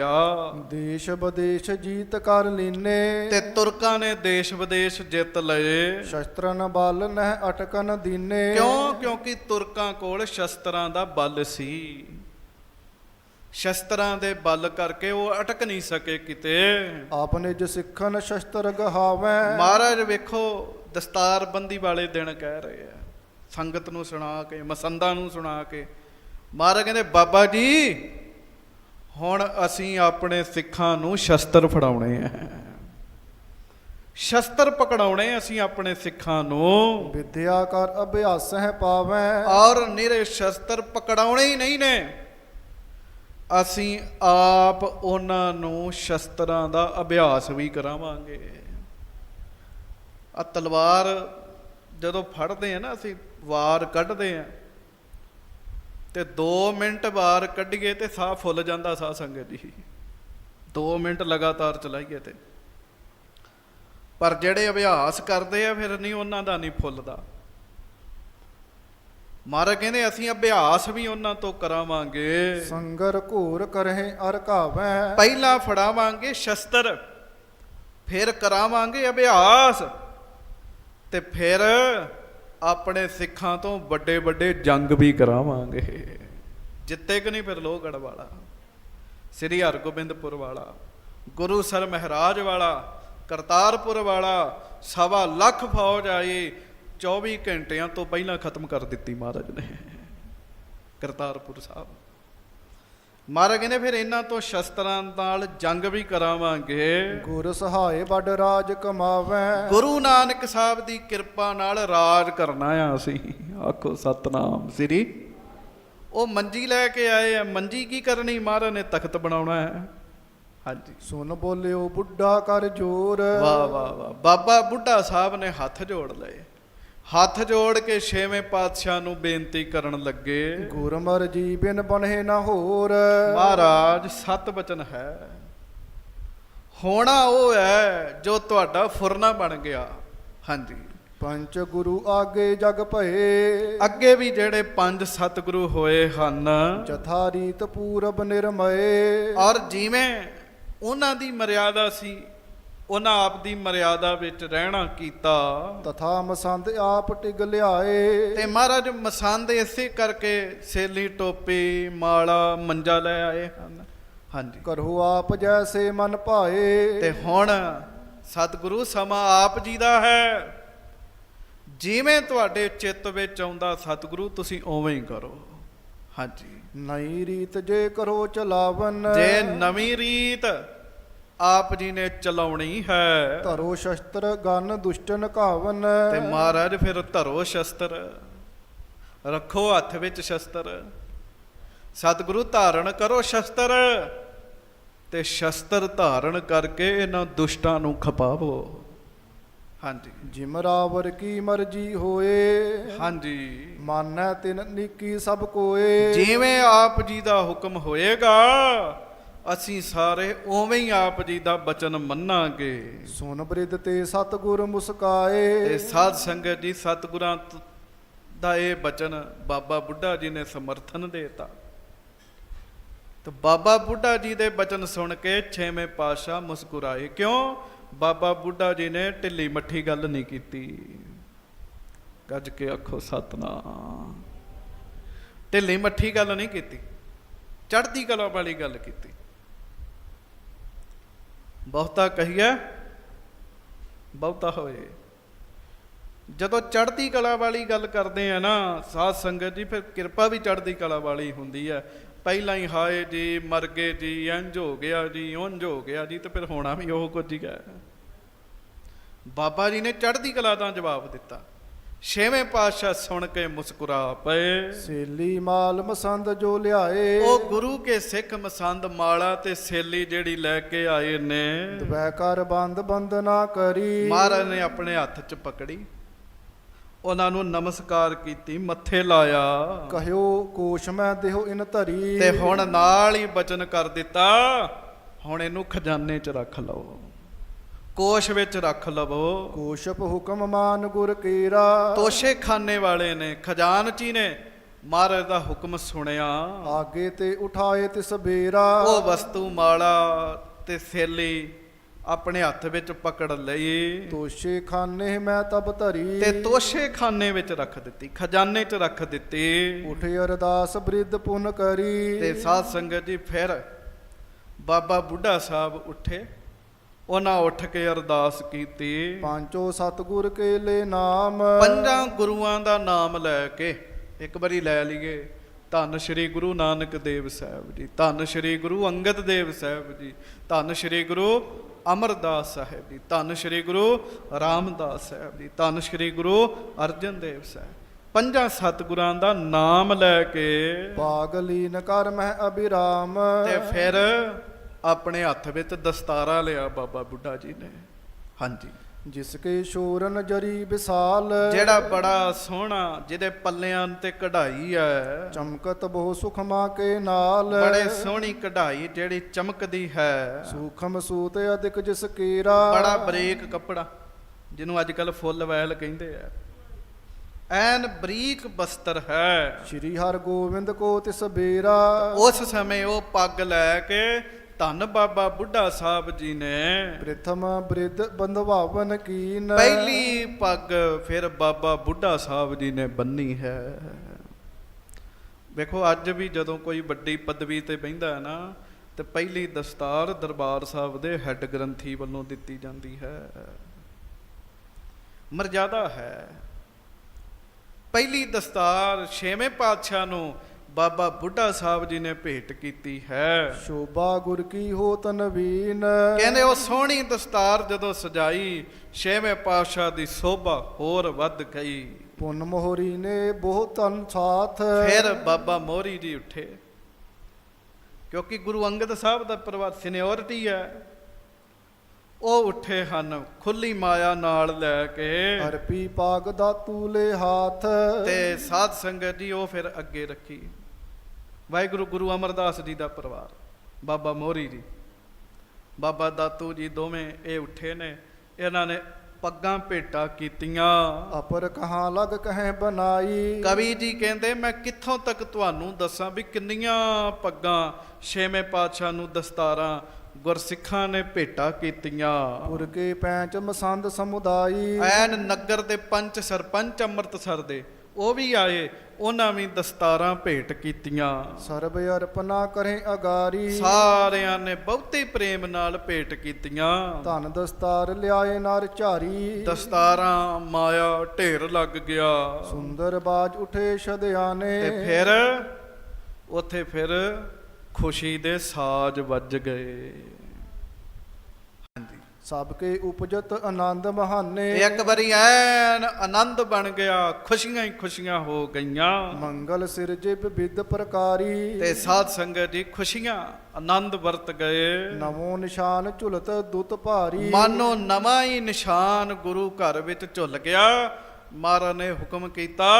ਆ ਦੇਸ਼ ਵਿਦੇਸ਼ ਜੀਤ ਕਰ ਲੀਨੇ। ਤੇ ਤੁਰਕਾਂ ਨੇ ਦੇਸ਼ ਵਿਦੇਸ਼ ਜਿੱਤ ਲਏ। ਸ਼ਸਤਰਨ ਬਲ ਨਹਿ ਅਟਕਨ ਦੀਨੇ। ਕਿਉਂ? ਕਿਉਂਕਿ ਤੁਰਕਾਂ ਕੋਲ ਸ਼ਸਤਰਾਂ ਦਾ ਬਲ ਸੀ। ਸ਼ਸਤਰਾਂ ਦੇ ਬਲ ਕਰਕੇ ਉਹ ਅਟਕ ਨਹੀਂ ਸਕੇ ਕਿਤੇ। ਆਪਨੇ ਜ ਸਿੱਖਨ ਸ਼ਸਤਰ ਗਹਾਵੈ। ਮਹਾਰਾਜ ਵੇਖੋ ਦਸਤਾਰਬੰਦੀ ਵਾਲੇ ਦਿਨ ਕਹਿ ਰਹੇ ਆ। ਸੰਗਤ ਨੂੰ ਸੁਣਾ ਕੇ ਮਸੰਦਾਂ ਨੂੰ ਸੁਣਾ ਕੇ। ਮਹਾਰਾਜ ਕਹਿੰਦੇ ਬਾਬਾ ਜੀ ਹੁਣ ਅਸੀਂ ਆਪਣੇ ਸਿੱਖਾਂ ਨੂੰ ਸ਼ਸਤਰ ਫੜਾਉਣੇ ਆ। ਸ਼ਸਤਰ ਪਕੜਾਉਣੇ ਅਸੀਂ ਆਪਣੇ ਸਿੱਖਾਂ ਨੂੰ। ਵਿਦਿਆ ਕਰ ਅਭਿਆਸ ਹੈ ਪਾਵੈ। ਔਰ ਨਿਰੇ ਸ਼ਸਤਰ ਪਕੜਾਉਣੇ ਹੀ ਨਹੀਂ ਨੇ। ਅਸੀਂ ਆਪ ਉਹਨਾਂ ਨੂੰ ਸ਼ਸਤਰਾਂ ਦਾ ਅਭਿਆਸ ਵੀ ਕਰਾਵਾਂਗੇ। ਆ ਤਲਵਾਰ ਜਦੋਂ ਫੜਦੇ ਆ ਨਾ ਅਸੀਂ ਵਾਰ ਕੱਢਦੇ ਆ। ਤੇ 2 ਮਿੰਟ ਵਾਰ ਕੱਢੀਏ ਤੇ ਸਾਹ ਫੁੱਲ ਜਾਂਦਾ ਸਾਹ ਸੰਗਤ ਜੀ 2 ਮਿੰਟ ਲਗਾਤਾਰ ਚਲਾਈਏ ਤੇ। ਪਰ ਜਿਹੜੇ ਅਭਿਆਸ ਕਰਦੇ ਆ ਫਿਰ ਨਹੀਂ ਉਹਨਾਂ ਦਾ ਨਹੀਂ ਫੁੱਲਦਾ। ਮਹਾਰਾਜ ਕਹਿੰਦੇ ਅਸੀਂ ਅਭਿਆਸ ਵੀ ਉਹਨਾਂ ਤੋਂ ਕਰਾਵਾਂਗੇ। ਸੰਗਰ ਘੂਰ ਕਰਹਿ ਅਰ ਘਾਵੈ। ਪਹਿਲਾਂ ਫੜਾਵਾਂਗੇ ਸ਼ਸਤਰ ਫਿਰ ਕਰਾਵਾਂਗੇ ਅਭਿਆਸ ਤੇ ਫਿਰ ਆਪਣੇ ਸਿੱਖਾਂ ਤੋਂ ਵੱਡੇ ਵੱਡੇ ਜੰਗ ਵੀ ਕਰਾਵਾਂਗੇ। ਜਿੱਤੇ ਕਿ ਨਹੀਂ ਫਿਰ ਲੋਹਗੜ ਵਾਲਾ, ਸ੍ਰੀ ਹਰਗੋਬਿੰਦਪੁਰ ਵਾਲਾ, ਗੁਰੂ ਸਰ ਮਹਾਰਾਜ ਵਾਲਾ, ਕਰਤਾਰਪੁਰ ਵਾਲਾ, ਸਵਾ ਲੱਖ ਫੌਜ ਆਈ 24 ਘੰਟਿਆਂ ਤੋਂ ਪਹਿਲਾਂ ਖਤਮ ਕਰ ਦਿੱਤੀ ਮਹਾਰਾਜ ਨੇ। ਕਰਤਾਰਪੁਰ ਸਾਹਿਬ। ਮਹਾਰਾਜ ਕਹਿੰਦੇ ਫਿਰ ਇਹਨਾਂ ਤੋਂ ਸ਼ਸਤਰਾਂ ਨਾਲ ਜੰਗ ਵੀ ਕਰਾਵਾਂਗੇ। ਗੁਰ ਸਹਾਏ ਵੱਡ ਰਾਜ ਕਮਾਵੈ। ਗੁਰੂ ਨਾਨਕ ਸਾਹਿਬ ਦੀ ਕਿਰਪਾ ਨਾਲ ਰਾਜ ਕਰਨਾ ਆ ਅਸੀਂ। ਆਖੋ ਸਤਨਾਮ। ਸ੍ਰੀ ਉਹ ਮੰਜੀ ਲੈ ਕੇ ਆਏ ਆ। ਮੰਜੀ ਕੀ ਕਰਨੀ ਮਹਾਰਾਜ ਨੇ? ਤਖਤ ਬਣਾਉਣਾ ਹੈ। ਹਾਂਜੀ। ਸੁਨ ਬੋਲਿਓ ਬੁੱਢਾ ਕਰ ਜੋਰ। ਵਾਹ ਵਾਹ ਵਾਹ। ਬਾਬਾ ਬੁੱਢਾ ਸਾਹਿਬ ਨੇ ਹੱਥ ਜੋੜ ਲਏ। ਹੱਥ ਜੋੜ ਕੇ ਛੇਵੇਂ ਪਾਤਸ਼ਾਹ ਨੂੰ ਬੇਨਤੀ ਕਰਨ ਲੱਗੇ ਗੁਰ ਮਰਜ਼ੀ ਬਿਨ ਬਨਹਿ ਨਾ ਹੋਰ। ਮਹਾਰਾਜ ਸਤ ਬਚਨ ਹੈ। ਹੋਣਾ ਉਹ ਹੈ ਜੋ ਤੁਹਾਡਾ ਫੁਰਨਾ ਬਣ ਗਿਆ। ਹਾਂਜੀ। ਪੰਚ ਗੁਰੂ ਆਗੇ ਜਗ ਭਏ। ਅੱਗੇ ਵੀ ਜਿਹੜੇ ਪੰਜ ਸਤਿਗੁਰੂ ਹੋਏ ਹਨ ਜਥਾ ਰੀਤ ਪੂਰਬ ਨਿਰਮਏ। ਔਰ ਜਿਵੇਂ ਉਹਨਾਂ ਦੀ ਮਰਿਆਦਾ ਸੀ ਉਹਨਾਂ ਆਪ ਦੀ ਮਰਿਆਦਾ ਵਿੱਚ ਰਹਿਣਾ ਕੀਤਾ। ਤਥਾ ਮਸੰਦ ਆਪ ਟਿਗ ਲਿਆਏ। ਤੇ ਮਹਾਰਾਜ ਮਸੰਦ ਇਸੇ ਕਰਕੇ ਸੇਲੀ ਟੋਪੀ ਮਾਲਾ ਮੰਜਾ ਲੈ ਆਏ ਹਨ। ਹਾਂਜੀ। ਕਰੋ ਆਪ ਜੈਸੇ ਮਨ ਭਾਏ। ਤੇ ਹੁਣ ਸਤਿਗੁਰੂ ਸਮਾਂ ਆਪ ਜੀ ਦਾ ਹੈ। ਜਿਵੇਂ ਤੁਹਾਡੇ ਚਿੱਤ ਵਿੱਚ ਆਉਂਦਾ ਸਤਿਗੁਰੂ ਤੁਸੀਂ ਉਵੇਂ ਹੀ ਕਰੋ। ਹਾਂਜੀ। ਨਈ ਰੀਤ ਜੇ ਕਰੋ ਚਲਾਵਨ। ਜੇ ਨਵੀਂ ਰੀਤ ਆਪ ਜੀ ਨੇ ਚਲਾਉਣੀ ਹੈ। ਧਰੋ ਸ਼ਸਤਰ ਗਨ ਦੁਸ਼ਟਨ ਘਾਵਨ। ਤੇ ਮਹਾਰਾਜ ਫਿਰ ਧਰੋ ਸ਼ਸਤਰ। ਰੱਖੋ ਹੱਥ ਵਿੱਚ ਸ਼ਸਤਰ। ਸਤਿਗੁਰੂ ਧਾਰਨ ਕਰੋ ਸ਼ਸਤਰ। ਤੇ ਸ਼ਸਤਰ ਧਾਰਨ ਕਰਕੇ ਇਹਨਾਂ ਦੁਸ਼ਟਾਂ ਨੂੰ ਖਪਾਵੋ। ਹਾਂਜੀ। ਜਿਮਰਾਵਰ ਕੀ ਮਰਜ਼ੀ ਹੋਏ। ਹਾਂਜੀ। ਮਾਨੈ ਤਿਨ ਨੀਕੀ ਸਭ ਕੋਏ। ਜਿਵੇਂ ਆਪ ਜੀ ਦਾ ਹੁਕਮ ਹੋਏਗਾ ਅਸੀਂ ਸਾਰੇ ਉਵੇਂ ਹੀ ਆਪ ਜੀ ਦਾ ਬਚਨ ਮੰਨਾਂਗੇ। ਸੁਨ ਬ੍ਰਿਧ ਤੇ ਸਤਗੁਰ ਮੁਸਕਾਏ। ਤੇ ਸਾਧ ਸੰਗਤ ਜੀ ਸਤਿਗੁਰਾਂ ਦਾ ਇਹ ਬਚਨ ਬਾਬਾ ਬੁੱਢਾ ਜੀ ਨੇ ਸਮਰਥਨ ਦੇਤਾ। ਤੇ ਬਾਬਾ ਬੁੱਢਾ ਜੀ ਦੇ ਬਚਨ ਸੁਣ ਕੇ ਛੇਵੇਂ ਪਾਤਸ਼ਾਹ ਮੁਸਕਰਾਏ। ਕਿਉਂ? ਬਾਬਾ ਬੁੱਢਾ ਜੀ ਨੇ ਢਿੱਲੀ ਮੱਠੀ ਗੱਲ ਨਹੀਂ ਕੀਤੀ। ਗੱਜ ਕੇ ਆਖੋ ਸਤਨਾਮ। ਢਿੱਲੀ ਮੱਠੀ ਗੱਲ ਨਹੀਂ ਕੀਤੀ। ਚੜ੍ਹਦੀ ਕਲਾ ਵਾਲੀ ਗੱਲ ਕੀਤੀ। ਬਹੁਤਾ ਕਹੀਏ, ਬਹੁਤਾ ਹੋਏ। ਜਦੋਂ ਚੜ੍ਹਦੀ ਕਲਾ ਵਾਲੀ ਗੱਲ ਕਰਦੇ ਆ ਨਾ, ਸਾਧ ਸੰਗਤ ਜੀ, ਫਿਰ ਕਿਰਪਾ ਵੀ ਚੜ੍ਹਦੀ ਕਲਾ ਵਾਲੀ ਹੁੰਦੀ ਹੈ ਪਹਿਲਾਂ ਹੀ ਹਾਏ ਜੀ, ਮਰ ਗਏ ਜੀ ਇੰਜ ਹੋ ਗਿਆ ਜੀ, ਉਂਝ ਹੋ ਗਿਆ ਜੀ, ਤੇ ਫਿਰ ਹੋਣਾ ਵੀ ਉਹ ਕੁਝ ਹੀ ਹੈ। ਬਾਬਾ ਜੀ ਨੇ ਚੜ੍ਹਦੀ ਕਲਾ ਦਾ ਜਵਾਬ ਦਿੱਤਾ। ਛੇਵੇਂ ਪਾਤਸ਼ਾਹ ਸੁਣ ਕੇ ਮੁਸਕਰਾ ਪਏ। ਸੇਲੀ ਮਾਲ ਮਸੰਦ ਜੋ ਲਿਆਏ। ਉਹ ਗੁਰੂ ਕੇ ਸਿੱਖ ਮਸੰਦ ਮਾਲਾ ਤੇ ਸੇਲੀ ਜਿਹੜੀ ਲੈ ਕੇ ਆਏ ਨੇ। ਦਵੈ ਕਰ ਬੰਦ ਬੰਦ ਨਾ ਕਰੀ। ਮਹਾਰਾਜ ਨੇ ਆਪਣੇ ਹੱਥ 'ਚ ਪਕੜੀ। ਉਹਨਾਂ ਨੂੰ ਨਮਸਕਾਰ ਕੀਤੀ ਮੱਥੇ ਲਾਇਆ। ਕਹਿਓ ਕੋਸ਼ ਮੈਂ ਦੇਹੋ ਇਨ ਧਰੀ। ਤੇ ਹੁਣ ਨਾਲ ਹੀ ਬਚਨ ਕਰ ਦਿੱਤਾ। ਹੁਣ ਇਹਨੂੰ ਖਜ਼ਾਨੇ 'ਚ ਰੱਖ ਲਓ। ਕੋਸ਼ ਵਿੱਚ ਰੱਖ ਲਵੋ। ਕੋਸ਼ਪ ਹੁਕਮ ਮਾਨ ਗੁਰ ਕੀਰਾ। ਤੋਸ਼ੇ ਖਾਨੇ ਵਾਲੇ ਨੇ ਖਜ਼ਾਨਚੀ ਨੇ ਮਹਾਰਾਜ ਦਾ ਹੁਕਮ ਸੁਣਿਆ। ਆਗੇ ਤੇ ਉਠਾਏ ਤਿਸ ਬੇਰਾ ਉਹ ਵਸਤੂ ਮਾਲਾ ਤੇ ਸੇਲੀ ਆਪਣੇ ਹੱਥ ਵਿੱਚ ਪਕੜ ਲਈ। ਤੋਸ਼ੇ ਖਾਨੇ ਮੈਂ ਤਬ ਧਰੀ। ਤੇ ਤੋਸ਼ੇ ਖਾਨੇ ਵਿੱਚ ਰੱਖ ਦਿੱਤੀ ਖਜ਼ਾਨੇ 'ਚ ਰੱਖ ਦਿੱਤੀ। ਉਠ ਅਰਦਾਸ ਬ੍ਰਿਧ ਪੁਨ ਕਰੀ। ਤੇ ਸਾਧ ਸੰਗਤ ਜੀ ਫਿਰ ਬਾਬਾ ਬੁੱਢਾ ਸਾਹਿਬ ਉੱਠੇ। ਉਹਨਾਂ ਉੱਠ ਕੇ ਅਰਦਾਸ ਕੀਤੀ। ਪਾਂਚੋ ਸਤਗੁਰ ਕੇ ਲੈ ਨਾਮ। ਪੰਜਾਂ ਗੁਰੂਆਂ ਦਾ ਨਾਮ ਲੈ ਕੇ ਇੱਕ ਵਾਰੀ ਲੈ ਲਈਏ। ਧੰਨ ਸ਼੍ਰੀ ਗੁਰੂ ਨਾਨਕ ਦੇਵ ਸਾਹਿਬ ਜੀ ਧੰਨ ਸ਼੍ਰੀ ਗੁਰੂ ਅੰਗਦ ਦੇਵ ਸਾਹਿਬ ਜੀ ਧੰਨ ਸ਼੍ਰੀ ਗੁਰੂ ਅਮਰਦਾਸ ਸਾਹਿਬ ਜੀ ਧੰਨ ਸ਼੍ਰੀ ਗੁਰੂ ਰਾਮਦਾਸ ਸਾਹਿਬ ਜੀ ਧੰਨ ਸ਼੍ਰੀ ਗੁਰੂ ਅਰਜਨ ਦੇਵ ਸਾਹਿਬ। ਪੰਜਾਂ ਸਤਿਗੁਰਾਂ ਦਾ ਨਾਮ ਲੈ ਕੇ ਭਾਗ ਲੀਨ ਕਰ ਮੈਂ ਅਬਿਰਾਮ ਤੇ ਫਿਰ ਆਪਣੇ ਹੱਥ ਵਿੱਚ ਦਸਤਾਰਾ ਲਿਆ ਬਾਬਾ ਬੁੱਢਾ ਜੀ ਨੇ। ਹਾਂਜੀ। ਜਿਸ ਕੇ ਸ਼ੋਰਨ ਜਰੀ ਵਿਸਾਲ। ਜਿਹੜਾ ਬੜਾ ਸੋਹਣਾ ਜਿਹਦੇ ਪੱਲਿਆਂ ਤੇ ਕਢਾਈ ਹੈ। ਚਮਕਤ ਬਹੁ ਸੁਖਮਾ ਕੇ ਨਾਲ। ਬੜੇ ਸੋਹਣੀ ਕਢਾਈ ਜਿਹੜੀ ਚਮਕਦੀ ਹੈ। ਸੂਖਮ ਸੂਤ ਅਧਿਕ ਜਿਸ ਕੀਰਾ। ਬੜਾ ਬਰੀਕ ਕੱਪੜਾ ਜਿਹਨੂੰ ਅੱਜ ਕੱਲ ਫੁੱਲ ਵੈਲ ਕਹਿੰਦੇ ਆ। ਐਨ ਬਰੀਕ ਬਸਤਰ ਹੈ। ਸ਼੍ਰੀ ਹਰ ਗੋਬਿੰਦ ਕੋ ਤਿਸ ਬੇਰਾ। ਉਸ ਸਮੇਂ ਉਹ ਪੱਗ ਲੈ ਕੇ ਧੰਨ ਬਾਬਾ ਬੁੱਢਾ ਸਾਹਿਬ ਜੀ ਨੇ। ਪ੍ਰਥਮ ਬ੍ਰਿਧ ਬੰਧਵਾਵਨ ਕੀਨ। ਪਹਿਲੀ ਪੱਗ ਫਿਰ ਬਾਬਾ ਬੁੱਢਾ ਸਾਹਿਬ ਜੀ ਨੇ ਬੰਨੀ ਹੈ। ਵੇਖੋ ਅੱਜ ਵੀ ਜਦੋਂ ਕੋਈ ਵੱਡੀ ਪਦਵੀ ਤੇ ਬਹਿੰਦਾ ਹੈ ਨਾ ਤੇ ਪਹਿਲੀ ਦਸਤਾਰ ਦਰਬਾਰ ਸਾਹਿਬ ਦੇ ਹੈੱਡ ਗ੍ਰੰਥੀ ਵੱਲੋਂ ਦਿੱਤੀ ਜਾਂਦੀ ਹੈ। ਮਰਜ਼ਾਦਾ ਹੈ। ਪਹਿਲੀ ਦਸਤਾਰ ਛੇਵੇਂ ਪਾਤਸ਼ਾਹ ਨੂੰ ਬਾਬਾ ਬੁੱਢਾ ਸਾਹਿਬ ਜੀ ਨੇ ਭੇਟ ਕੀਤੀ ਹੈ। ਸ਼ੋਭਾ ਗੁਰ ਕੀ ਹੋ ਤਨਵੀਨ ਕਹਿੰਦੇ ਉਹ ਸੋਹਣੀ ਦਸਤਾਰ ਜਦੋਂ ਸਜਾਈ ਛੇਵੇਂ ਪਾਤਸ਼ਾਹ ਦੀ ਸੋਭਾ ਹੋਰ ਵੱਧ ਗਈ। ਪੁੰਨ ਮੋਹਰੀ ਨੇ ਬਹੁਤ ਤਨ ਸਾਥ। ਫਿਰ ਬਾਬਾ ਮੋਹਰੀ ਜੀ ਉੱਠੇ। ਕਿਉਂਕਿ ਗੁਰੂ ਅੰਗਦ ਸਾਹਿਬ ਦਾ ਪਰਿਵਾਰ ਸੀਨੀਅਰਿਟੀ ਹੈ। ਉਹ ਉੱਠੇ ਹਨ ਖੁੱਲੀ ਮਾਇਆ ਨਾਲ ਲੈ ਕੇ। ਅਰਪੀ ਪਾਗ ਦਾ ਤੂਲੇ ਹਾਥ। ਤੇ ਸਾਧ ਸੰਗਤ ਜੀ ਉਹ ਫਿਰ ਅੱਗੇ ਰੱਖੀ। ਵਾਹਿਗੁਰੂ ਗੁਰੂ ਅਮਰਦਾਸ ਜੀ ਦਾ ਪਰਿਵਾਰ ਬਾਬਾ ਮੋਹਰੀ ਜੀ। ਬਾਬਾ ਦਾਤੂ ਜੀ ਦੋਵੇਂ ਇਹ ਉੱਠੇ ਨੇ ਇਹਨਾਂ ਨੇ ਪੱਗਾਂ ਭੇਟਾ ਕੀਤੀਆਂ। ਅਪਰ ਕਹਾਂ ਲਗ ਕਹੇ ਬਨਾਈ? ਕਵੀ ਜੀ ਕਹਿੰਦੇ ਮੈਂ ਕਿੱਥੋਂ ਤੱਕ ਤੁਹਾਨੂੰ ਦੱਸਾਂ ਵੀ ਕਿੰਨੀਆਂ ਪੱਗਾਂ ਛੇਵੇਂ ਪਾਤਸ਼ਾਹ ਨੂੰ ਦਸਤਾਰਾਂ ਗੁਰਸਿੱਖਾਂ ਨੇ ਭੇਟਾ ਕੀਤੀਆਂ। ਪੁਰ ਕੇ ਪੈਂਚ ਮਸੰਦ ਸਮੁਦਾਈ। ਐਨ ਨਗਰ ਦੇ ਪੰਚ ਸਰਪੰਚ ਅੰਮ੍ਰਿਤਸਰ ਦੇ ਉਹ ਵੀ ਆਏ ਉਹਨਾਂ ਵੀ ਦਸਤਾਰਾਂ ਭੇਟ ਕੀਤੀਆਂ। ਸਰਬ ਅਰਪਨਾ ਕਰੇ ਅਗਾਰੀ। ਸਾਰਿਆਂ ਨੇ ਬਹੁਤੇ ਪ੍ਰੇਮ ਨਾਲ ਭੇਟ ਕੀਤੀਆਂ। ਧਨ ਦਸਤਾਰ ਲਿਆਏ ਨਰ ਝਾਰੀ। ਦਸਤਾਰਾਂ ਮਾਇਆ ਢੇਰ ਲੱਗ ਗਿਆ। ਸੁੰਦਰ ਬਾਜ ਉਠੇ ਸ਼ਦਿਆਨੇ। ਤੇ ਫਿਰ ਉੱਥੇ ਫਿਰ ਖੁਸ਼ੀ ਦੇ ਸਾਜ਼ ਵੱਜ ਗਏ। ਹਾਂਜੀ। ਸਭ ਕੇ ਉਪਜਤ ਆਨੰਦ ਮਹਾਨੇ ਇੱਕ ਵਾਰੀ ਐਨ ਆਨੰਦ ਬਣ ਗਿਆ ਖੁਸ਼ੀਆਂ ਹੀ ਖੁਸ਼ੀਆਂ ਹੋ ਗਈਆਂ। ਮੰਗਲ ਸਿਰਜੇ ਵਿਵਿਧ ਪ੍ਰਕਾਰੀ। ਤੇ ਸਾਧ ਸੰਗਤ ਜੀ ਖੁਸ਼ੀਆਂ ਆਨੰਦ ਵਰਤ ਗਏ। ਨਵੋ ਨਿਸ਼ਾਨ ਝੁਲਤ ਦੁੱਤ ਭਾਰੀ। ਮਾਨੋ ਨਵਾਂ ਹੀ ਨਿਸ਼ਾਨ ਗੁਰੂ ਘਰ ਵਿੱਚ ਝੁੱਲ ਗਿਆ। ਮਹਾਰਾਜ ਨੇ ਹੁਕਮ ਕੀਤਾ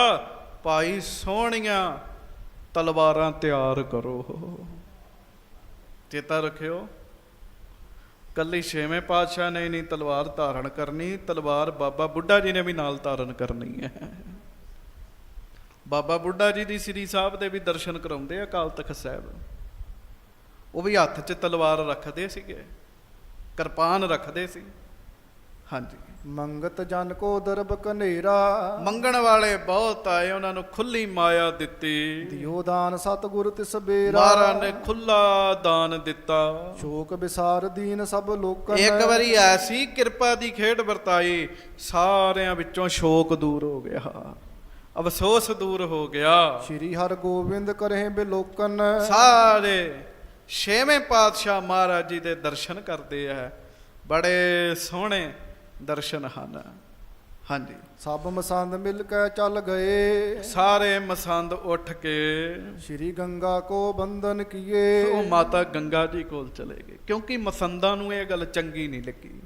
ਭਾਈ ਸੋਹਣੀਆਂ ਤਲਵਾਰਾਂ ਤਿਆਰ ਕਰੋ। ਚੇਤਾ ਰੱਖਿਓ। ਕੱਲੀ ਛੇਵੇਂ ਪਾਤਸ਼ਾਹ ਨੇ ਨਹੀਂ ਤਲਵਾਰ ਧਾਰਨ ਕਰਨੀ, ਤਲਵਾਰ ਬਾਬਾ ਬੁੱਢਾ ਜੀ ਨੇ ਵੀ ਨਾਲ ਧਾਰਨ ਕਰਨੀ ਹੈ। ਬਾਬਾ ਬੁੱਢਾ ਜੀ ਦੀ ਸ੍ਰੀ ਸਾਹਿਬ ਦੇ ਵੀ ਦਰਸ਼ਨ ਕਰਾਉਂਦੇ ਆ ਅਕਾਲ ਤਖਤ ਸਾਹਿਬ। ਉਹ ਵੀ ਹੱਥ 'ਚ ਤਲਵਾਰ ਰੱਖਦੇ ਸੀਗੇ, ਕਿਰਪਾਨ ਰੱਖਦੇ ਸੀ। ਹਾਂਜੀ। ਮੰਗਤ ਜਨ ਕੋ ਦਰਬ ਕਨੇਰਾ। ਮੰਗਣ ਵਾਲੇ ਬਹੁਤ ਆਏ ਉਹਨਾਂ ਨੂੰ ਖੁੱਲੀ ਮਾਇਆ ਦਿੱਤੀ। ਦਿਓ ਦਾਨ ਸਤਿਗੁਰ ਤਿਸ ਬੇਰਾ। ਮਹਾਰਾਜ ਨੇ ਖੁੱਲਾ ਦਾਨ ਦਿੱਤਾ। ਸ਼ੋਕ ਵਿਸਾਰ ਦੀਨ ਸਭ ਲੋਕਨ। ਇੱਕ ਵਾਰੀ ਐਸੀ ਕਿਰਪਾ ਦੀ ਖੇਡ ਵਰਤਾਈ ਸਾਰਿਆਂ ਵਿੱਚੋਂ ਸ਼ੋਕ ਦੂਰ ਹੋ ਗਿਆ। ਅਫਸੋਸ ਦੂਰ ਹੋ ਗਿਆ। ਸ਼੍ਰੀ ਹਰ ਗੋਬਿੰਦ ਕਰੇ ਬਿਲੋਕਨ। ਸਾਰੇ ਛੇਵੇਂ ਪਾਤਸ਼ਾਹ ਮਹਾਰਾਜ ਜੀ ਦੇ ਦਰਸ਼ਨ ਕਰਦੇ ਆ। ਬੜੇ ਸੋਹਣੇ ਦਰਸ਼ਨ ਹਨ। ਹਾਂਜੀ। ਸਭ ਮਸੰਦ ਮਿਲ ਕੇ ਚੱਲ ਗਏ। ਸਾਰੇ ਮਸੰਦ ਉੱਠ ਕੇ ਸ਼੍ਰੀ ਗੰਗਾ ਕੋ ਬੰਧਨ ਕੀਏ। ਉਹ ਮਾਤਾ ਗੰਗਾ ਜੀ ਕੋਲ ਚਲੇ ਗਏ। ਕਿਉਂਕਿ ਮਸੰਦਾਂ ਨੂੰ ਇਹ ਗੱਲ ਚੰਗੀ ਨਹੀਂ ਲੱਗੀ।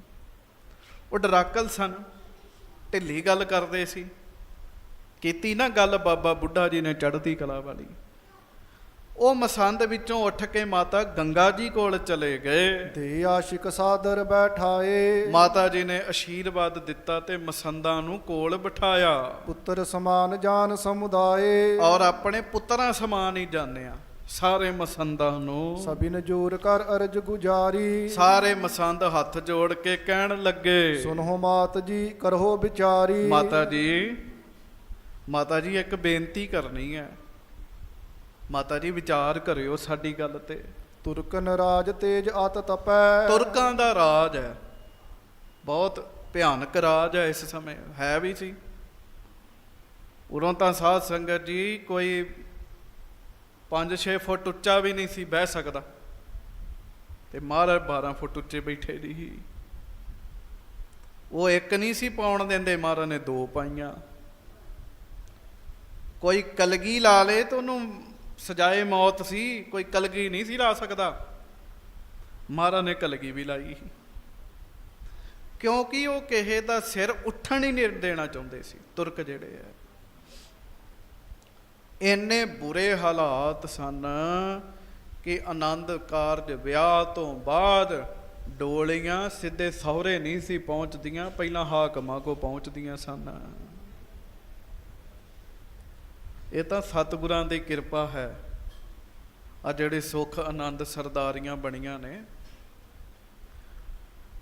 ਉਹ ਡਰਾਕਲ ਸਨ। ਢਿੱਲੀ ਗੱਲ ਕਰਦੇ ਸੀ। ਕੀਤੀ ਨਾ ਗੱਲ ਬਾਬਾ ਬੁੱਢਾ ਜੀ ਨੇ ਚੜ੍ਹਦੀ ਕਲਾ ਵਾਲੀ। ਉਹ ਮਸੰਦ ਵਿੱਚੋਂ ਉੱਠ ਕੇ ਮਾਤਾ ਗੰਗਾ ਜੀ ਕੋਲ ਚਲੇ ਗਏ। ਦੇ ਆਸ਼ਿਕ ਸਾਦਰ ਬੈਠਾਏ। ਮਾਤਾ ਜੀ ਨੇ ਅਸ਼ੀਰਵਾਦ ਦਿੱਤਾ ਤੇ ਮਸੰਦਾਂ ਨੂੰ ਕੋਲ ਬਿਠਾਇਆ। ਪੁੱਤਰ ਸਮਾਨ ਜਾਨ ਸਮੁਦਾਏ। ਔਰ ਆਪਣੇ ਪੁੱਤਰਾਂ ਸਮਾਨ ਹੀ ਜਾਣਿਆ। ਸਾਰੇ ਮਸੰਦਾਂ ਨੂੰ। ਸਭਿਨ ਜੋਰ ਕਰ ਅਰਜ ਗੁਜਾਰੀ। ਸਾਰੇ ਮਸੰਦ ਹੱਥ ਜੋੜ ਕੇ ਕਹਿਣ ਲੱਗੇ। ਸੁਨਹੁ ਮਾਤ ਜੀ ਕਰੋ ਵਿਚਾਰੀ। ਮਾਤਾ ਜੀ ਮਾਤਾ ਜੀ ਇੱਕ ਬੇਨਤੀ ਕਰਨੀ ਹੈ। ਮਾਤਾ ਜੀ ਵਿਚਾਰ ਕਰਿਓ ਸਾਡੀ ਗੱਲ ਤੇ। ਤੁਰਕਨ ਰਾਜ ਤੇਜ ਅਤ ਤਪੈ। ਤੁਰਕਾਂ ਦਾ ਰਾਜ ਹੈ। ਬਹੁਤ ਭਿਆਨਕ ਰਾਜ ਹੈ ਇਸ ਸਮੇਂ। ਹੈ ਵੀ ਸੀ। ਉਦੋਂ ਤਾਂ ਸਾਧ ਸੰਗਤ ਜੀ ਕੋਈ 5-6 ਫੁੱਟ ਉੱਚਾ ਵੀ ਨਹੀਂ ਸੀ ਬਹਿ ਸਕਦਾ। ਤੇ ਮਹਾਰਾਜ 12 ਫੁੱਟ ਉੱਚੇ ਬੈਠੇ ਦੀ ਉਹ ਇੱਕ ਨਹੀਂ ਸੀ ਪਾਉਣ ਦਿੰਦੇ ਮਹਾਰਾਜ ਨੇ ਦੋ ਪਾਈਆਂ। ਕੋਈ ਕਲਗੀ ਲਾ ਲੇ ਤਾਂ ਉਹਨੂੰ ਸਜਾਏ ਮੌਤ ਸੀ, ਕੋਈ ਕਲਗੀ ਨਹੀਂ ਸੀ ਲਾ ਸਕਦਾ। ਮਹਾਰਾਜ ਨੇ ਕਲਗੀ ਵੀ ਲਾਈ। ਕਿਉਂਕਿ ਉਹ ਕਿਸੇ ਦਾ ਸਿਰ ਉੱਠਣ ਹੀ ਨਹੀਂ ਦੇਣਾ ਚਾਹੁੰਦੇ ਸੀ, ਤੁਰਕ ਜਿਹੜੇ ਆ। ਇੰਨੇ ਬੁਰੇ ਹਾਲਾਤ ਸਨ ਕਿ ਆਨੰਦ ਕਾਰਜ ਵਿਆਹ ਤੋਂ ਬਾਅਦ ਡੋਲੀਆਂ ਸਿੱਧੇ ਸਹੁਰੇ ਨਹੀਂ ਸੀ ਪਹੁੰਚਦੀਆਂ, ਪਹਿਲਾਂ ਹਾਕਮਾਂ ਕੋ ਪਹੁੰਚਦੀਆਂ ਸਨ। ਇਹ ਤਾਂ ਸਤਿਗੁਰਾਂ ਦੀ ਕਿਰਪਾ ਹੈ। ਆ ਜਿਹੜੇ ਸੁਖ ਆਨੰਦ ਸਰਦਾਰੀਆਂ ਬਣੀਆਂ ਨੇ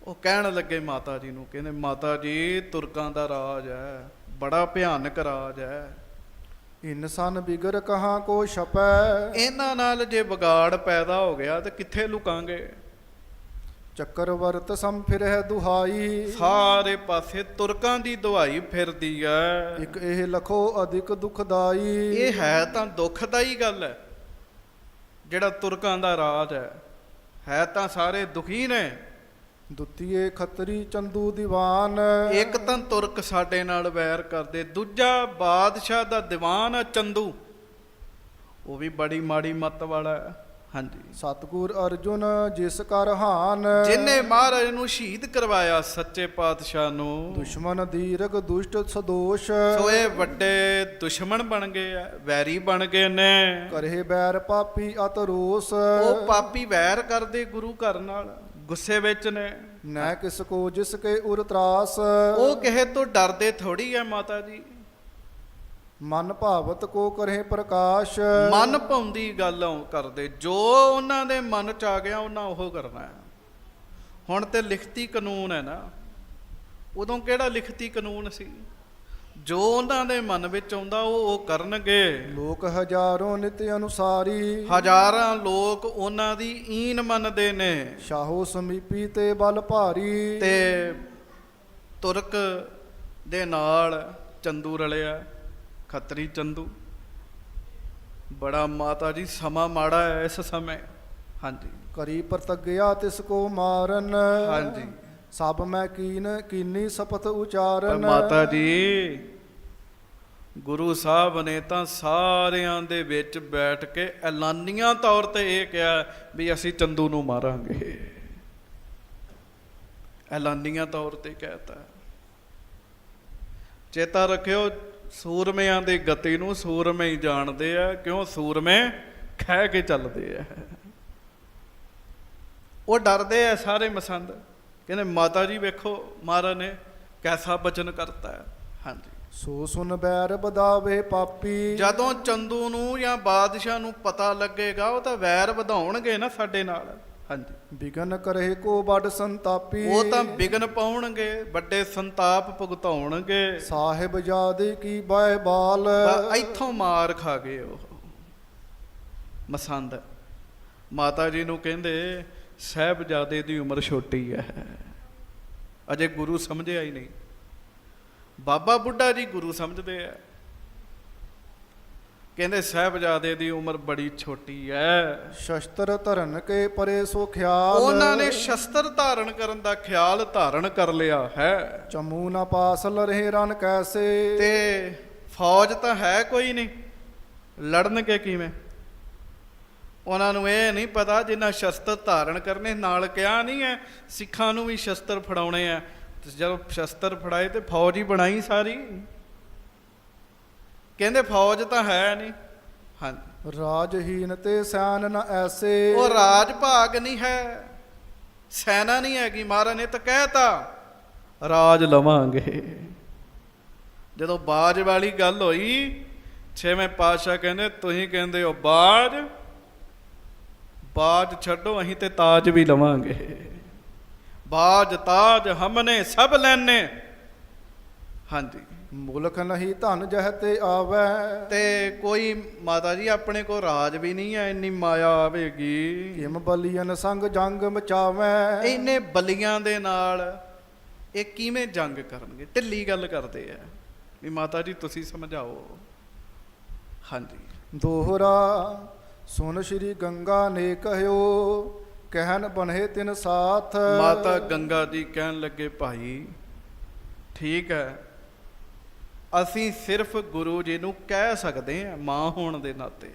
ਉਹ ਕਹਿਣ ਲੱਗੇ ਮਾਤਾ ਜੀ ਨੂੰ ਕਹਿੰਦੇ ਮਾਤਾ ਜੀ ਤੁਰਕਾਂ ਦਾ ਰਾਜ ਹੈ ਬੜਾ ਭਿਆਨਕ ਰਾਜ ਹੈ। ਇਨਸਾਨ ਬਿਗਰ ਕਹਾਂ ਕੋ ਛਪੈ? ਇਹਨਾਂ ਨਾਲ ਜੇ ਵਿਗਾੜ ਪੈਦਾ ਹੋ ਗਿਆ ਤੇ ਕਿੱਥੇ ਲੁਕਾਂਗੇ? ਚੱਕਰਵਰਤ ਸਮ ਫਿਰਹਿ ਦੁਹਾਈ। ਸਾਰੇ ਪਾਸੇ ਤੁਰਕਾਂ ਦੀ ਦਵਾਈ ਫਿਰਦੀ ਹੈ ਇਕ ਇਹ ਲਖੋ ਅਧਿਕ ਦੁਖਦਾਈ ਇਹ ਹੈ ਤਾਂ ਦੁਖਦਾਈ ਗੱਲ ਹੈ ਜਿਹੜਾ ਤੁਰਕਾਂ ਦਾ ਰਾਜ ਹੈ ਹੈ ਤਾਂ ਸਾਰੇ ਦੁਖੀ ਨੇ। ਦੁਤੀਏ ਖੱਤਰੀ ਚੰਦੂ ਦੀਵਾਨ। ਇੱਕ ਤਾਂ ਤੁਰਕ ਸਾਡੇ ਨਾਲ ਵੈਰ ਕਰਦੇ ਦੂਜਾ ਬਾਦਸ਼ਾਹ ਦਾ ਦੀਵਾਨ ਚੰਦੂ। ਉਹ ਵੀ ਬੜੀ ਮਾੜੀ ਮੱਤ ਵਾਲਾ ਹੈ ਹਾਂਜੀ। ਸਤਗੁਰ ਅਰਜੁਨ ਜਿਸ ਕਰ ਹਾਨ ਜਿਨੇ ਮਹਾਰਾਜ ਨੂੰ ਸ਼ਹੀਦ ਕਰਵਾਇਆ ਸੱਚੇ ਪਾਤਸ਼ਾਹ ਨੂੰ ਦੁਸ਼ਮਨ ਦੀਰਗ ਦੁਸ਼ਟ ਸਦੋਸ਼ ਸੋ ਇਹ ਵੱਡੇ ਦੁਸ਼ਮਣ ਬਣ ਗਏ ਆ ਵੈਰੀ ਬਣ ਗਏ ਨੇ। ਕਰੇ ਬੈਰ ਪਾਪੀ ਅਤ ਰੋਸ ਉਹ ਪਾਪੀ ਵੈਰ ਕਰਦੇ ਗੁਰੂ ਘਰ ਨਾਲ ਗੁੱਸੇ ਵਿੱਚ ਨੇ। ਨੈ ਕਿਸ ਕੋ ਜਿਸ ਕੇ ਉਰ ਤਰਾਸ। ਉਹ ਕਿਸੇ ਤੋਂ ਡਰਦੇ ਥੋੜੀ ਆ ਮਾਤਾ ਜੀ। ਮਨ ਭਾਵਤ ਕੋ ਕਰੇ ਪ੍ਰਕਾਸ਼। ਮਨ ਪਾਉਂਦੀ ਗੱਲ ਕਰਦੇ ਜੋ ਉਹਨਾਂ ਦੇ ਮਨ ਚ ਆ ਗਿਆ ਉਹਨਾਂ ਉਹ ਕਰਨਾ ਹੈ। ਹੁਣ ਤੇ ਲਿਖਤੀ ਕਾਨੂੰਨ ਹੈ ਨਾ। ਉਦੋਂ ਕਿਹੜਾ ਲਿਖਤੀ ਕਾਨੂੰਨ ਸੀ? ਜੋ ਉਹਨਾਂ ਦੇ ਮਨ ਵਿੱਚ ਆਉਂਦਾ ਉਹ ਉਹ ਕਰਨਗੇ। ਲੋਕ ਹਜ਼ਾਰੋਂ ਨਿਤ ਅਨੁਸਾਰੀ। ਹਜ਼ਾਰਾਂ ਲੋਕ ਉਹਨਾਂ ਦੀ ਈਨ ਮੰਨਦੇ ਨੇ। ਸ਼ਾਹੋ ਸਮੀਪੀ ਤੇ ਬਲ ਭਾਰੀ। ਤੇ ਤੁਰਕ ਦੇ ਨਾਲ ਚੰਦੂ ਰਲਿਆ। ਖੱਤਰੀ ਚੰਦੂ। ਬੜਾ ਮਾਤਾ ਜੀ ਸਮਾਂ ਮਾੜਾ ਹੈ ਇਸ ਸਮੇਂ। ਹਾਂਜੀ। ਕਰੀ ਪ੍ਰਤਗਿਆ ਤਿਸ ਕੋ ਮਾਰਨ। ਹਾਂਜੀ। ਸਭ ਮੈਂ ਕੀਨ ਕੀਨੀ ਸਪਤ ਉਚਾਰਨ। ਮਾਤਾ ਜੀ ਗੁਰੂ ਸਾਹਿਬ ਨੇ ਤਾਂ ਸਾਰਿਆਂ ਦੇ ਵਿੱਚ ਬੈਠ ਕੇ ਐਲਾਨੀਆਂ ਤੌਰ ਤੇ ਇਹ ਕਿਹਾ ਵੀ ਅਸੀਂ ਚੰਦੂ ਨੂੰ ਮਾਰਾਂਗੇ। ਐਲਾਨੀਆਂ ਤੌਰ ਤੇ ਕਹਿਤਾ। ਚੇਤਾ ਰੱਖਿਓ ਸੂਰਮਿਆਂ ਦੀ ਗਤੀ ਨੂੰ ਸੂਰਮੇ ਹੀ ਜਾਣਦੇ ਆ ਕਿਉਂ ਸੂਰਮੇ ਖਹਿ ਕੇ ਚੱਲਦੇ ਆ। ਉਹ ਡਰਦੇ ਆ ਸਾਰੇ ਮਸੰਦ। ਕਹਿੰਦੇ ਮਾਤਾ ਜੀ ਵੇਖੋ ਮਹਾਰਾਜ ਨੇ ਕੈਸਾ ਬਚਨ ਕਰਤਾ ਹੈ। ਹਾਂਜੀ। ਸੋ ਸੁਨ ਬੈਰ ਬਦਾਵੇ ਪਾਪੀ। ਜਦੋਂ ਚੰਦੂ ਨੂੰ ਜਾਂ ਬਾਦਸ਼ਾਹ ਨੂੰ ਪਤਾ ਲੱਗੇਗਾ ਉਹ ਤਾਂ ਵੈਰ ਵਧਾਉਣਗੇ ਨਾ ਸਾਡੇ ਨਾਲ। ਹਾਂਜੀ। ਬਿਗਨ ਕਰੇ ਕੋ ਬੜ ਸੰਤਾਪੀ। ਉਹ ਤਾਂ ਵਿਗਨ ਪਾਉਣਗੇ ਵੱਡੇ ਸੰਤਾਪ ਭੁਗਤਾਉਣਗੇ। ਸਾਹਿਬ ਜਾਦੇ ਕੀ ਬਾਏ ਬਾਲ। ਇੱਥੋਂ ਮਾਰ ਖਾ ਗਏ ਉਹ। ਮਸੰਦ। ਮਾਤਾ ਜੀ ਨੂੰ ਕਹਿੰਦੇ ਸਾਹਿਬਜ਼ਾਦੇ ਦੀ ਉਮਰ ਛੋਟੀ ਹੈ ਅਜੇ ਗੁਰੂ ਸਮਝਿਆ ਹੀ ਨਹੀਂ। ਬਾਬਾ ਬੁੱਢਾ ਜੀ ਗੁਰੂ ਸਮਝਦੇ ਆ ਕਹਿੰਦੇ ਸਾਹਿਬਜ਼ਾਦੇ ਦੀ ਉਮਰ ਬੜੀ ਛੋਟੀ ਹੈ ਸ਼ਸਤਰ ਧਰਨ ਕੇ ਪਰੇ ਸੋ ਖਿਆਲ। ਉਹਨਾਂ ਨੇ ਸ਼ਸਤਰ ਧਾਰਨ ਕਰਨ ਦਾ ਖਿਆਲ ਧਾਰਨ ਕਰ ਲਿਆ ਹੈ। ਚਮੂ ਨਾ ਪਾਸ ਲਰੇ ਰਨ ਕੈਸੇ। ਤੇ ਫੌਜ ਤਾਂ ਹੈ ਕੋਈ ਨਹੀਂ। ਲੜਨਗੇ ਕਿਵੇਂ? ਉਹਨਾਂ ਨੂੰ ਇਹ ਨਹੀਂ ਪਤਾ ਜਿੰਨਾ ਸ਼ਸਤਰ ਧਾਰਨ ਕਰਨੇ ਨਾਲ ਕਿਹਾ ਨਹੀਂ ਹੈ ਸਿੱਖਾਂ ਨੂੰ ਵੀ ਸ਼ਸਤਰ ਫੜਾਉਣੇ ਆ ਤੇ ਜਦੋਂ ਸ਼ਸਤਰ ਫੜਾਏ ਤੇ ਫੌਜ ਹੀ ਬਣਾਈ ਸਾਰੀ। ਕਹਿੰਦੇ ਫੌਜ ਤਾਂ ਹੈ ਨਹੀਂ। ਹਾਂਜੀ। ਰਾਜਹੀਨ ਤੇ ਸਿਆਨ ਨ ਐਸੇ। ਉਹ ਰਾਜ ਭਾਗ ਨਹੀਂ ਹੈ। ਸੈਨਾ ਨਹੀਂ ਹੈਗੀ ਮਹਾਰਾਜ ਨੇ ਤਾਂ ਕਹਿਤਾ ਰਾਜ ਲਵਾਂਗੇ। ਜਦੋਂ ਬਾਜ ਵਾਲੀ ਗੱਲ ਹੋਈ ਛੇਵੇਂ ਪਾਤਸ਼ਾਹ ਕਹਿੰਦੇ ਤੁਸੀਂ ਕਹਿੰਦੇ ਹੋ ਬਾਜ ਬਾਜ ਛੱਡੋ ਅਸੀਂ ਤੇ ਤਾਜ ਵੀ ਲਵਾਂਗੇ। ਬਾਜ ਤਾਜ ਹਮਨੇ ਸਭ ਲੈਣੇ ਹਾਂਜੀ। ਮੁਲਕ ਨਹੀਂ ਧਨ ਜਹ ਤੇ ਆਵੈ। ਤੇ ਕੋਈ ਮਾਤਾ ਜੀ ਆਪਣੇ ਕੋ ਰਾਜ ਵੀ ਨਹੀਂ ਹੈ ਇੰਨੀ ਮਾਇਆ ਆਵੇਗੀ ਕਿਮ ਬਲੀਨ ਸੰਗ ਜੰਗ ਮਚਾਵੈ। ਇੰਨੇ ਬਲੀਆਂ ਦੇ ਨਾਲ ਇਹ ਕਿਵੇਂ ਜੰਗ ਕਰਨਗੇ? ਢਿੱਲੀ ਗੱਲ ਕਰਦੇ ਆ ਵੀ ਮਾਤਾ ਜੀ ਤੁਸੀਂ ਸਮਝਾਓ। ਹਾਂਜੀ। ਦੋਹਰਾ ਸੁਨ ਸ਼੍ਰੀ ਗੰਗਾ ਨੇ ਕਹਿਓ ਕਹਿਨ ਬਨਹਿ ਤਿਨ ਸਾਥ। ਮਾਤਾ ਗੰਗਾ ਜੀ ਕਹਿਣ ਲੱਗੇ ਭਾਈ ਠੀਕ ਹੈ ਅਸੀਂ ਸਿਰਫ ਗੁਰੂ ਜੀ ਨੂੰ ਕਹਿ ਸਕਦੇ ਹਾਂ ਮਾਂ ਹੋਣ ਦੇ ਨਾਤੇ।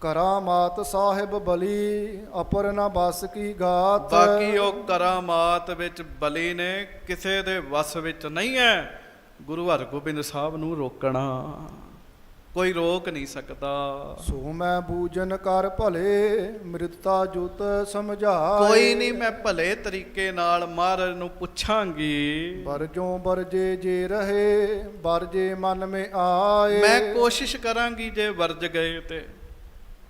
ਕਰਾਮਾਤ ਸਾਹਿਬ ਬਲੀ ਅਪਰ ਨ ਬਸ ਕੀ ਗਾਤ। ਬਾਕੀ ਉਹ ਕਰਾਮਾਤ ਵਿੱਚ ਬਲੀ ਨੇ ਕਿਸੇ ਦੇ ਵਸ ਵਿੱਚ ਨਹੀਂ ਹੈ। ਗੁਰੂ ਹਰਗੋਬਿੰਦ ਸਾਹਿਬ ਨੂੰ ਰੋਕਣਾ। ਕੋਈ ਰੋਕ ਨਹੀਂ ਸਕਦਾ। ਸੋ ਮੈਂ ਬੂਜਨ ਕਰ ਭਲੇ ਮ੍ਰਿਤਤਾ ਜੁਤ ਸਮਝਾਏ। ਕੋਈ ਨਹੀਂ ਮੈਂ ਭਲੇ ਤਰੀਕੇ ਨਾਲ ਮਹਾਰਾਜ ਨੂੰ ਪੁੱਛਾਂਗੀ। ਬਰਜੋਂ ਬਰਜੇ ਜੇ ਰਹੇ ਬਰਜੇ ਮਨ ਮੇ ਆਏ। ਮੈਂ ਕੋਸ਼ਿਸ਼ ਕਰਾਂਗੀ ਜੇ ਵਰਜ ਗਏ ਤੇ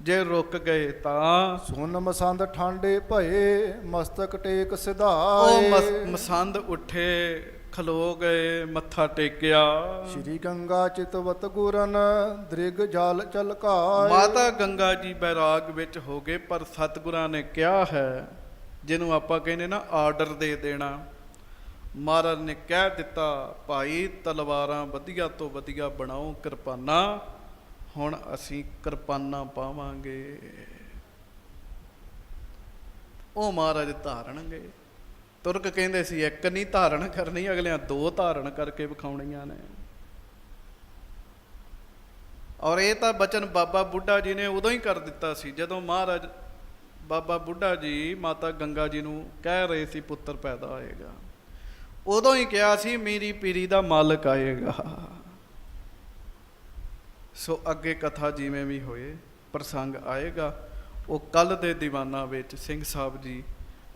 ਜੇ ਰੁਕ ਗਏ ਤਾਂ। ਸੁਨ ਮਸੰਦ ਠਾਂਡੇ ਭਏ ਮਸਤਕ ਟੇਕ ਸਿਧਾਏ। ਮਸ- ਮਸੰਦ ਉੱਠੇ। ਖਲੋ ਗਏ ਮੱਥਾ ਟੇਕਿਆ। ਸ਼੍ਰੀ ਗੰਗਾ ਚਿਤਵਤ ਗੁਰਨ ਦ੍ਰਿਗ ਜਲ ਚਲਕਾਏ ਮਾਤਾ ਗੰਗਾ ਜੀ ਬੈਰਾਗ ਵਿੱਚ ਹੋ ਗਏ ਪਰ ਸਤਿਗੁਰਾਂ ਨੇ ਕਿਹਾ ਹੈ ਜਿਹਨੂੰ ਆਪਾਂ ਕਹਿੰਦੇ ਨਾ ਆਰਡਰ ਦੇ ਦੇਣਾ। ਮਹਾਰਾਜ ਨੇ ਕਹਿ ਦਿੱਤਾ ਭਾਈ ਤਲਵਾਰਾਂ ਵਧੀਆ ਤੋਂ ਵਧੀਆ ਬਣਾਓ ਕਿਰਪਾਨਾਂ ਹੁਣ ਅਸੀਂ ਕਿਰਪਾਨਾਂ ਪਾਵਾਂਗੇ। ਉਹ ਮਹਾਰਾਜ ਧਾਰਨਗੇ ਤੁਰਕ ਕਹਿੰਦੇ ਸੀ, ਇੱਕ ਨਹੀਂ ਧਾਰਨ ਕਰਨੀ, ਅਗਲਿਆਂ ਦੋ ਧਾਰਨ ਕਰਕੇ ਵਿਖਾਉਣੀਆਂ ਨੇ। ਔਰ ਇਹ ਤਾਂ ਬਚਨ ਬਾਬਾ ਬੁੱਢਾ ਜੀ ਨੇ ਉਦੋਂ ਹੀ ਕਰ ਦਿੱਤਾ ਸੀ, ਜਦੋਂ ਮਹਾਰਾਜ ਬਾਬਾ ਬੁੱਢਾ ਜੀ ਮਾਤਾ ਗੰਗਾ ਜੀ ਨੂੰ ਕਹਿ ਰਹੇ ਸੀ, ਪੁੱਤਰ ਪੈਦਾ ਹੋਏਗਾ। ਉਦੋਂ ਹੀ ਕਿਹਾ ਸੀ, ਮੇਰੀ ਪੀਰੀ ਦਾ ਮਾਲਕ ਆਏਗਾ। ਸੋ ਅੱਗੇ ਕਥਾ ਜਿਵੇਂ ਵੀ ਹੋਏ, ਪ੍ਰਸੰਗ ਆਏਗਾ, ਉਹ ਕੱਲ ਦੇ ਦੀਵਾਨਾਂ ਵਿੱਚ ਸਿੰਘ ਸਾਹਿਬ ਜੀ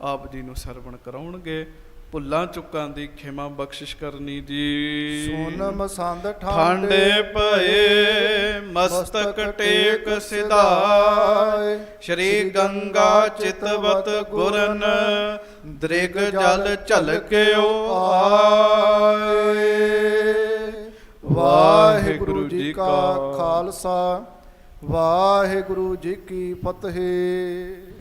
ਆਪ ਜੀ ਨੂੰ ਸਰਵਣ ਕਰਾਉਣਗੇ। ਭੁੱਲਾਂ ਚੁੱਕਾਂ ਦੀ ਖਿਮਾ ਬਖਸ਼ਿਸ਼ ਕਰਨੀ ਜੀ। ਸੁਨ ਮਸੰਦ ਠਾਂਡੇ ਪਏ ਮਸਤਕ ਟੇਕ ਸਿਧਾਏ। ਸ਼੍ਰੀ ਗੰਗਾ ਚਿਤਵਤ ਗੁਰਨ ਦ੍ਰਿਗ ਜਲ ਝਲਕਿਓ ਆਏ। ਵਾਹਿਗੁਰੂ ਜੀ ਕਾ ਖਾਲਸਾ ਵਾਹਿਗੁਰੂ ਜੀ ਕੀ ਫਤਿਹ।